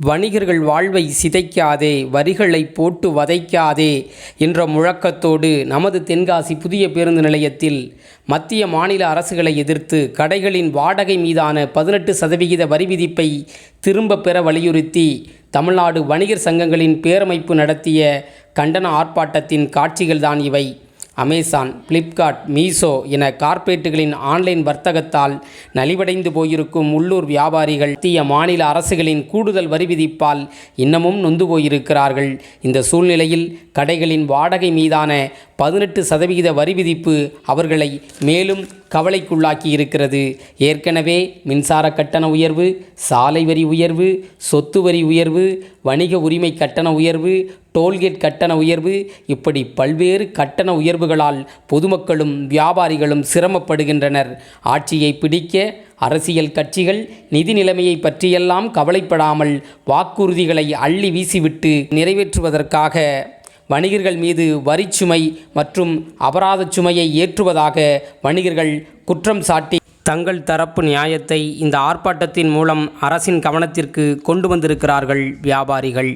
வணிகர்கள் வாழ்வை சிதைக்காதே வரிகளை போட்டு வதைக்காதே என்ற முழக்கத்தோடு நமது தென்காசி புதிய பேருந்து நிலையத்தில் மத்திய மாநில அரசுகளை எதிர்த்து கடைகளின் வாடகை மீதான பதினெட்டு சதவிகித வரி விதிப்பை பெற வலியுறுத்தி தமிழ்நாடு வணிகர் சங்கங்களின் பேரமைப்பு நடத்திய கண்டன ஆர்ப்பாட்டத்தின் காட்சிகள்தான் இவை. அமேசான் பிளிப்கார்ட் மீஷோ என கார்ப்பரேட்டுகளின் ஆன்லைன் வர்த்தகத்தால் நலிவடைந்து போயிருக்கும் உள்ளூர் வியாபாரிகள் மத்திய மாநில அரசுகளின் கூடுதல் வரி விதிப்பால் இன்னமும் நொந்து போயிருக்கிறார்கள். இந்த சூழ்நிலையில் கடைகளின் வாடகை மீதான பதினெட்டு சதவிகித வரி விதிப்பு அவர்களை மேலும் கவலைக்குள்ளாக்கி இருக்கிறது ஏற்கனவே மின்சார கட்டண உயர்வு சாலை வரி உயர்வு சொத்து வரி உயர்வு வணிக உரிமை கட்டண உயர்வு டோல்கேட் கட்டண உயர்வு இப்படி பல்வேறு கட்டண உயர்வுகளால் பொதுமக்களும் வியாபாரிகளும் சிரமப்படுகின்றனர். ஆட்சியை பிடிக்க அரசியல் கட்சிகள் நிதி நிலைமையை பற்றியெல்லாம் கவலைப்படாமல் வாக்குறுதிகளை அள்ளி வீசிவிட்டு நிறைவேற்றுவதற்காக வணிகர்கள் மீது வரிச்சுமை மற்றும் அபராதச் சுமையை ஏற்றுவதாக வணிகர்கள் குற்றம் சாட்டி தங்கள் தரப்பு நியாயத்தை இந்த ஆர்ப்பாட்டத்தின் மூலம் அரசின் கவனத்திற்கு கொண்டு வந்திருக்கிறார்கள் வியாபாரிகள்.